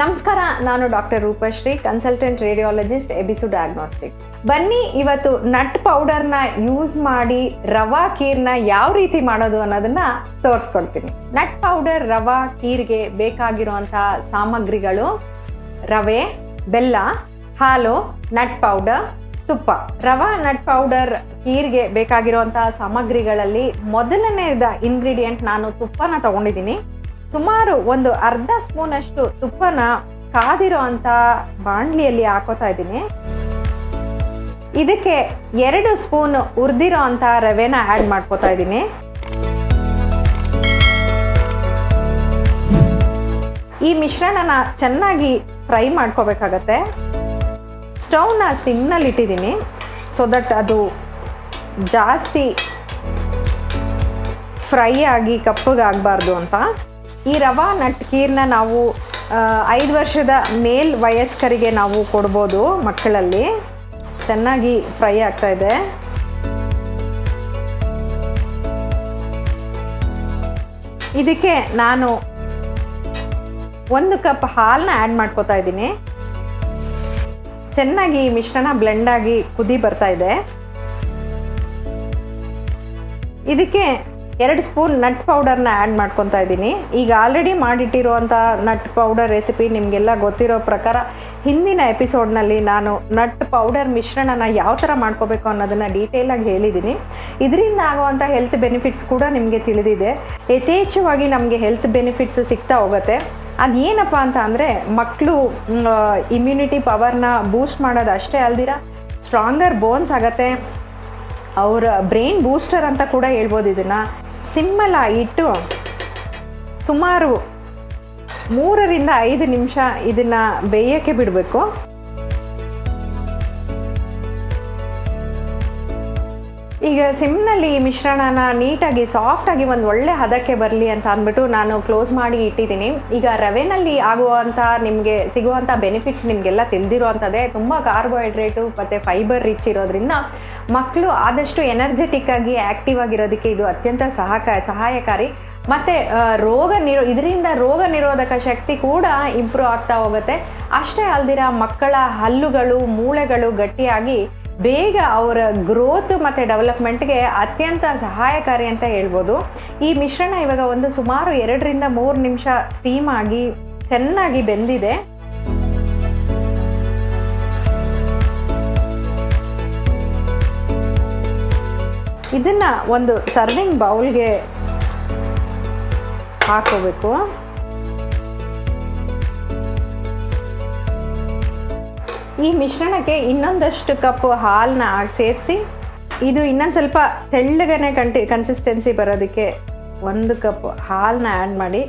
ನಮಸ್ಕಾರ, ನಾನು doctor Roopashree consultant radiologist ಎಬಿಸು ಡಯಾಗ್ನೋಸ್ಟಿಕ್ ಬನ್ನಿ, ಇವತ್ತು ನಟ್ ಪೌಡರ್ನ ಯೂಸ್ ಮಾಡಿ, ರವಾ ಕೀರ್ನ ಯಾವ ರೀತಿ ಮಾಡೋದು ಅನ್ನೋದನ್ನ ತೋರಿಸ್ಕೊಡ್ತೀನಿ. ನಟ್ ಪೌಡರ್ ರವಾ ಕೀರ್ಗೆ ಬೇಕಾಗಿರುವಂತಹ ಸಾಮಗ್ರಿಗಳು ರವೆ, ಬೆಲ್ಲ, ಹಾಲು ನಟ್ ಪೌಡರ್ ತುಪ್ಪ. ರವಾ ನಟ್ ಪೌಡರ್ ಕೀರ್ಗೆ ಬೇಕಾಗಿರುವಂತಹ ಸಾಮಗ್ರಿಗಳಲ್ಲಿ ಮೊದಲನೇದ ಇಂಗ್ರೀಡಿಯೆಂಟ್ ನಾನು ತುಪ್ಪನ ತಗೊಂಡಿದ್ದೀನಿ. ಸುಮಾರು ಒಂದು ಅರ್ಧ ಸ್ಪೂನ್ ಅಷ್ಟು ತುಪ್ಪನ ಕಾದಿರೋ ಅಂತ ಬಾಣಲಿಯಲ್ಲಿ ಹಾಕೋತಾ ಇದ್ದೀನಿ. ಇದಕ್ಕೆ ಎರಡು ಸ್ಪೂನ್ ಹುರಿದಿರೋ ಅಂತ ರವೆನ ಆ್ಯಡ್ ಮಾಡ್ಕೋತಾ ಇದ್ದೀನಿ. ಈ ಮಿಶ್ರಣನ ಚೆನ್ನಾಗಿ ಫ್ರೈ ಮಾಡ್ಕೋಬೇಕಾಗತ್ತೆ. ಸ್ಟವ್ನ ಸಿಮ್ನಲ್ಲಿ ಇಟ್ಟಿದ್ದೀನಿ. ಸೊ ದಟ್ ಅದು ಜಾಸ್ತಿ ಫ್ರೈ ಆಗಿ ಕಪ್ಪಗಾಗಬಾರ್ದು ಅಂತ. ಈ ರವಾ ನಟ್ ಖೀರ್ನ ನಾವು ಐದು ವರ್ಷದ ಮೇಲ್ ವಯಸ್ಕರಿಗೆ ನಾವು ಕೊಡ್ಬೋದು ಮಕ್ಕಳಲ್ಲಿ. ಚೆನ್ನಾಗಿ ಫ್ರೈ ಆಗ್ತಾ ಇದೆ. ಇದಕ್ಕೆ ನಾನು ಒಂದು ಕಪ್ ಹಾಲನ್ನ ಆ್ಯಡ್ ಮಾಡ್ಕೋತಾ ಇದ್ದೀನಿ. ಚೆನ್ನಾಗಿ ಮಿಶ್ರಣ ಬ್ಲೆಂಡ್ ಆಗಿ ಕುದಿ ಬರ್ತಾ ಇದೆ. ಇದಕ್ಕೆ ಎರಡು ಸ್ಪೂನ್ ನಟ್ ಪೌಡರ್ನ ಆ್ಯಡ್ ಮಾಡ್ಕೊತಾ ಇದ್ದೀನಿ. ಈಗ ಆಲ್ರೆಡಿ ಮಾಡಿಟ್ಟಿರುವಂಥ ನಟ್ ಪೌಡರ್ ರೆಸಿಪಿ ನಿಮಗೆಲ್ಲ ಗೊತ್ತಿರೋ ಪ್ರಕಾರ ಹಿಂದಿನ ಎಪಿಸೋಡ್ನಲ್ಲಿ ನಾನು ನಟ್ ಪೌಡರ್ ಮಿಶ್ರಣನ ಯಾವ ಥರ ಮಾಡ್ಕೋಬೇಕು ಅನ್ನೋದನ್ನು ಡೀಟೇಲಾಗಿ ಹೇಳಿದ್ದೀನಿ. ಇದರಿಂದ ಆಗುವಂಥ ಹೆಲ್ತ್ ಬೆನಿಫಿಟ್ಸ್ ಕೂಡ ನಿಮಗೆ ತಿಳಿದಿದೆ. ಯಥೇಚ್ಛವಾಗಿ ನಮಗೆ ಹೆಲ್ತ್ ಬೆನಿಫಿಟ್ಸ್ ಸಿಗ್ತಾ ಹೋಗುತ್ತೆ. ಅದೇನಪ್ಪ ಅಂತ ಅಂದರೆ ಮಕ್ಕಳು ಇಮ್ಯುನಿಟಿ ಪವರ್ನ ಬೂಸ್ಟ್ ಮಾಡೋದು ಅಷ್ಟೇ ಅಲ್ದಿರ ಸ್ಟ್ರಾಂಗರ್ ಬೋನ್ಸ್ ಆಗತ್ತೆ. ಅವರ ಬ್ರೈನ್ ಬೂಸ್ಟರ್ ಅಂತ ಕೂಡ ಹೇಳ್ಬೋದು ಇದನ್ನು. ಸಿಮ್ಮಲ ಇಟ್ಟು ಸುಮಾರು ಮೂರರಿಂದ ಐದು ನಿಮಿಷ ಇದನ್ನು ಬೇಯೋಕ್ಕೆ ಬಿಡಬೇಕು. ಈಗ ಸಿಮ್ನಲ್ಲಿ ಮಿಶ್ರಣನ ನೀಟಾಗಿ ಸಾಫ್ಟಾಗಿ ಒಂದು ಒಳ್ಳೆ ಹದಕ್ಕೆ ಬರಲಿ ಅಂತ ಅಂದ್ಬಿಟ್ಟು ನಾನು ಕ್ಲೋಸ್ ಮಾಡಿ ಇಟ್ಟಿದ್ದೀನಿ. ಈಗ ರವೆನಲ್ಲಿ ಆಗುವಂಥ ನಿಮಗೆ ಸಿಗುವಂಥ ಬೆನಿಫಿಟ್ಸ್ ನಿಮಗೆಲ್ಲ ತಿಳಿದಿರುವಂಥದ್ದೇ ತುಂಬ ಕಾರ್ಬೋಹೈಡ್ರೇಟು ಮತ್ತು ಫೈಬರ್ ರಿಚ್ ಇರೋದ್ರಿಂದ ಮಕ್ಕಳು ಆದಷ್ಟು ಎನರ್ಜೆಟಿಕ್ ಆಗಿ ಆ್ಯಕ್ಟಿವ್ ಆಗಿರೋದಕ್ಕೆ ಇದು ಅತ್ಯಂತ ಸಹಕ ಸಹಾಯಕಾರಿ. ಮತ್ತು ರೋಗ ನಿರೋ, ಇದರಿಂದ ರೋಗ ನಿರೋಧಕ ಶಕ್ತಿ ಕೂಡ ಇಂಪ್ರೂವ್ ಆಗ್ತಾ ಹೋಗುತ್ತೆ. ಅಷ್ಟೇ ಅಲ್ದಿರ ಮಕ್ಕಳ ಹಲ್ಲುಗಳು, ಮೂಳೆಗಳು ಗಟ್ಟಿಯಾಗಿ ಬೇಗ ಅವರ ಗ್ರೋತ್ ಮತ್ತು ಡೆವಲಪ್ಮೆಂಟ್ಗೆ ಅತ್ಯಂತ ಸಹಾಯಕಾರಿ ಅಂತ ಹೇಳ್ಬೋದು. ಈ ಮಿಶ್ರಣ ಇವಾಗ ಒಂದು ಸುಮಾರು ಎರಡರಿಂದ ಮೂರು ನಿಮಿಷ ಸ್ಟೀಮ್ ಆಗಿ ಚೆನ್ನಾಗಿ ಬೆಂದಿದೆ. ಇದನ್ನ ಒಂದು ಸರ್ವಿಂಗ್ ಬೌಲ್ಗೆ ಹಾಕೋಬೇಕು. ಈ ಮಿಶ್ರಣಕ್ಕೆ ಇನ್ನೊಂದಷ್ಟು ಕಪ್ ಹಾಲನ್ನ ಸೇರಿಸಿ, ಇದು ಇನ್ನೊಂದು ಸ್ವಲ್ಪ ತೆಳ್ಳಗನೆ ಕಂಟಿ ಕನ್ಸಿಸ್ಟೆನ್ಸಿ ಬರೋದಕ್ಕೆ ಒಂದು ಕಪ್ ಹಾಲನ್ನ ಆ್ಯಡ್ ಮಾಡಿ.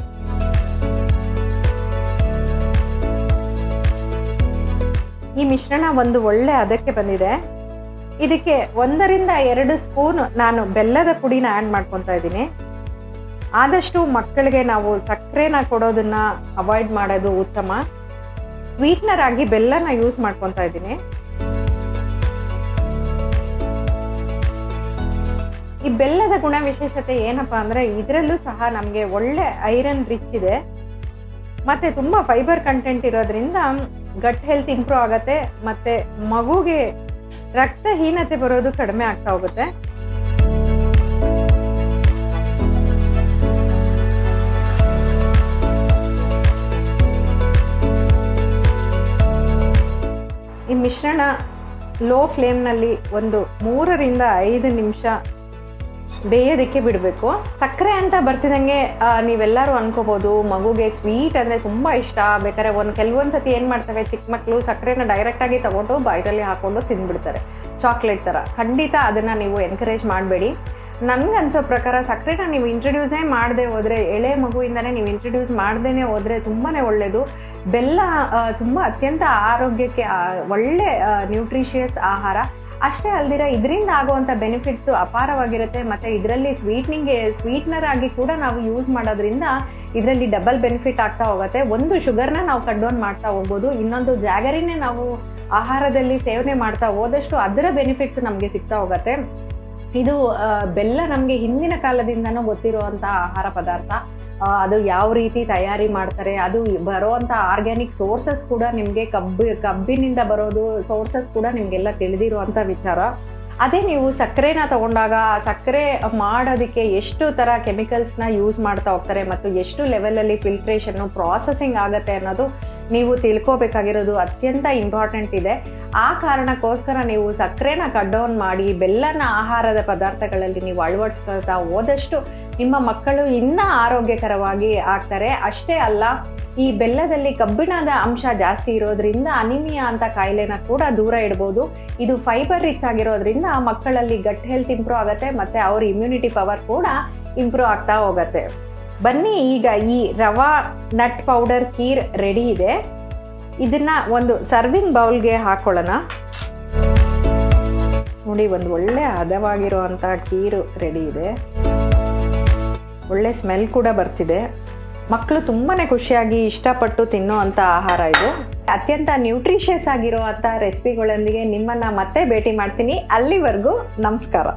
ಈ ಮಿಶ್ರಣ ಒಂದು ಒಳ್ಳೆ ಅದಕ್ಕೆ ಬಂದಿದೆ. ಇದಕ್ಕೆ ಒಂದರಿಂದ ಎರಡು ಸ್ಪೂನ್ ನಾನು ಬೆಲ್ಲದ ಪುಡಿನ ಆ್ಯಡ್ ಮಾಡ್ಕೊತಾ ಇದ್ದೀನಿ. ಆದಷ್ಟು ಮಕ್ಕಳಿಗೆ ನಾವು ಸಕ್ಕರೆನ ಕೊಡೋದನ್ನ ಅವಾಯ್ಡ್ ಮಾಡೋದು ಉತ್ತಮ. ಸ್ವೀಟ್ನರ್ ಆಗಿ ಬೆಲ್ಲನ ಯೂಸ್ ಮಾಡ್ಕೊತಾ ಇದ್ದೀನಿ. ಈ ಬೆಲ್ಲದ ಗುಣ ವಿಶೇಷತೆ ಏನಪ್ಪಾ ಅಂದ್ರೆ ಇದರಲ್ಲೂ ಸಹ ನಮಗೆ ಒಳ್ಳೆ ಐರನ್ ರಿಚ್ ಇದೆ. ಮತ್ತೆ ತುಂಬಾ ಫೈಬರ್ ಕಂಟೆಂಟ್ ಇರೋದ್ರಿಂದ ಗಟ್ ಹೆಲ್ತ್ ಇಂಪ್ರೂವ್ ಆಗುತ್ತೆ, ಮತ್ತೆ ಮಗುಗೆ ರಕ್ತಹೀನತೆ ಬರೋದು ಕಡಿಮೆ ಆಗ್ತಾ ಹೋಗುತ್ತೆ. ಮಿಶ್ರಣ ಲೋ ಫ್ಲೇಮ್ನಲ್ಲಿ ಒಂದು ಮೂರರಿಂದ ಐದು ನಿಮಿಷ ಬೇಯೋದಕ್ಕೆ ಬಿಡಬೇಕು. ಸಕ್ಕರೆ ಅಂತ ಬರ್ತಿದಂಗೆ ನೀವೆಲ್ಲರೂ ಅನ್ಕೋಬೋದು, ಮಗುಗೆ ಸ್ವೀಟ್ ಅಂದರೆ ತುಂಬ ಇಷ್ಟ. ಬೇಕಾದ್ರೆ ಒಂದು, ಕೆಲವೊಂದು ಸತಿ ಏನು ಮಾಡ್ತವೆ ಚಿಕ್ಕ ಮಕ್ಕಳು ಸಕ್ಕರೆನ ಡೈರೆಕ್ಟಾಗಿ ತೊಗೊಂಡು ಬಾಯಲ್ಲಿ ಹಾಕ್ಕೊಂಡು ತಿಂದ್ಬಿಡ್ತಾರೆ ಚಾಕ್ಲೇಟ್ ಥರ ಖಂಡಿತ ಅದನ್ನು ನೀವು ಎನ್ಕರೇಜ್ ಮಾಡಬೇಡಿ. ನನ್ಗೆ ಅನ್ಸೋ ಪ್ರಕಾರ ಸಕ್ಕರೆನ ನೀವು ಇಂಟ್ರೊಡ್ಯೂಸೇ ಮಾಡದೆ ಹೋದರೆ, ಎಳೆ ಮಗುವಿಂದನೇ ನೀವು ಇಂಟ್ರಡ್ಯೂಸ್ ಮಾಡ್ದೇ ಹೋದರೆ ತುಂಬಾ ಒಳ್ಳೆಯದು ಬೆಲ್ಲ ತುಂಬ ಅತ್ಯಂತ ಆರೋಗ್ಯಕ್ಕೆ ಒಳ್ಳೆ ನ್ಯೂಟ್ರಿಷಿಯಸ್ ಆಹಾರ. ಅಷ್ಟೇ ಅಲ್ದಿರ ಇದರಿಂದ ಆಗುವಂಥ ಬೆನಿಫಿಟ್ಸು ಅಪಾರವಾಗಿರುತ್ತೆ. ಮತ್ತು ಇದರಲ್ಲಿ ಸ್ವೀಟ್ನಿಂಗ್ಗೆ ಸ್ವೀಟ್ನರ್ ಆಗಿ ಕೂಡ ನಾವು ಯೂಸ್ ಮಾಡೋದ್ರಿಂದ ಇದರಲ್ಲಿ ಡಬಲ್ ಬೆನಿಫಿಟ್ ಆಗ್ತಾ ಹೋಗುತ್ತೆ. ಒಂದು ಶುಗರ್ನ ನಾವು ಕಂಡೋನ್ ಮಾಡ್ತಾ ಹೋಗ್ಬೋದು. ಇನ್ನೊಂದು ಜಾಗರಿನೇ ನಾವು ಆಹಾರದಲ್ಲಿ ಸೇವನೆ ಮಾಡ್ತಾ ಹೋದಷ್ಟು ಅದರ ಬೆನಿಫಿಟ್ಸ್ ನಮಗೆ ಸಿಗ್ತಾ ಹೋಗುತ್ತೆ. ಇದು ಬೆಲ್ಲ ನಮಗೆ ಹಿಂದಿನ ಕಾಲದಿಂದನೂ ಗೊತ್ತಿರುವಂಥ ಆಹಾರ ಪದಾರ್ಥ. ಅದು ಯಾವ ರೀತಿ ತಯಾರಿ ಮಾಡ್ತಾರೆ, ಅದು ಬರೋವಂಥ ಆರ್ಗ್ಯಾನಿಕ್ ಸೋರ್ಸಸ್ ಕೂಡ ನಿಮಗೆ ಕಬ್ಬು, ಕಬ್ಬಿನಿಂದ ಬರೋದು ಸೋರ್ಸಸ್ ಕೂಡ ನಿಮಗೆಲ್ಲ ತಿಳಿದಿರುವಂಥ ವಿಚಾರ. ಅದೇ ನೀವು ಸಕ್ಕರೆನ ತಗೊಂಡಾಗ, ಸಕ್ಕರೆ ಮಾಡೋದಕ್ಕೆ ಎಷ್ಟು ಥರ ಕೆಮಿಕಲ್ಸ್ನ ಯೂಸ್ ಮಾಡ್ತಾ ಹೋಗ್ತಾರೆ ಮತ್ತು ಎಷ್ಟು ಲೆವೆಲಲ್ಲಿ ಫಿಲ್ಟ್ರೇಷನ್ನು ಪ್ರಾಸೆಸಿಂಗ್ ಆಗುತ್ತೆ ಅನ್ನೋದು ನೀವು ತಿಳ್ಕೋಬೇಕಾಗಿರೋದು ಅತ್ಯಂತ ಇಂಪಾರ್ಟೆಂಟ್ ಇದೆ. ಆ ಕಾರಣಕ್ಕೋಸ್ಕರ ನೀವು ಸಕ್ಕರೆನ ಕಟ್ ಡೌನ್ ಮಾಡಿ, ಬೆಲ್ಲನ ಆಹಾರದ ಪದಾರ್ಥಗಳಲ್ಲಿ ನೀವು ಅಳವಡಿಸ್ಕೊಳ್ತಾ ಹೋದಷ್ಟು ನಿಮ್ಮ ಮಕ್ಕಳು ಇನ್ನೂ ಆರೋಗ್ಯಕರವಾಗಿ ಆಗ್ತಾರೆ. ಅಷ್ಟೇ ಅಲ್ಲ, ಈ ಬೆಲ್ಲದಲ್ಲಿ ಕಬ್ಬಿಣದ ಅಂಶ ಜಾಸ್ತಿ ಇರೋದ್ರಿಂದ ಅನಿಮಿಯಾ ಅಂತ ಕಾಯಿಲೆನ ಕೂಡ ದೂರ ಇಡ್ಬೋದು. ಇದು ಫೈಬರ್ ರಿಚ್ ಆಗಿರೋದ್ರಿಂದ ಮಕ್ಕಳಲ್ಲಿ ಗಟ್ ಹೆಲ್ತ್ ಇಂಪ್ರೂವ್ ಆಗುತ್ತೆ, ಮತ್ತು ಅವ್ರ ಇಮ್ಯುನಿಟಿ ಪವರ್ ಕೂಡ ಇಂಪ್ರೂವ್ ಆಗ್ತಾ ಹೋಗುತ್ತೆ. ಬನ್ನಿ, ಈಗ ಈ rava nut powder kheer ready ಇದೆ. ಇದನ್ನ ಒಂದು ಸರ್ವಿಂಗ್ ಬೌಲ್ಗೆ ಹಾಕೊಳ್ಳೋಣ. ನೋಡಿ, ಒಂದು ಒಳ್ಳೆ ಹದವಾಗಿರುವಂಥ ಖೀರು ರೆಡಿ ಇದೆ. ಒಳ್ಳೆ ಸ್ಮೆಲ್ ಕೂಡ ಬರ್ತಿದೆ. ಮಕ್ಕಳು ತುಂಬಾ ಖುಷಿಯಾಗಿ ಇಷ್ಟಪಟ್ಟು ತಿನ್ನುವಂಥ ಆಹಾರ ಇದು. ಅತ್ಯಂತ ನ್ಯೂಟ್ರಿಷಿಯಸ್ ಆಗಿರುವಂಥ ರೆಸಿಪಿಗಳೊಂದಿಗೆ ನಿಮ್ಮನ್ನು ಮತ್ತೆ ಭೇಟಿ ಮಾಡ್ತೀನಿ. ಅಲ್ಲಿವರೆಗೂ ನಮಸ್ಕಾರ.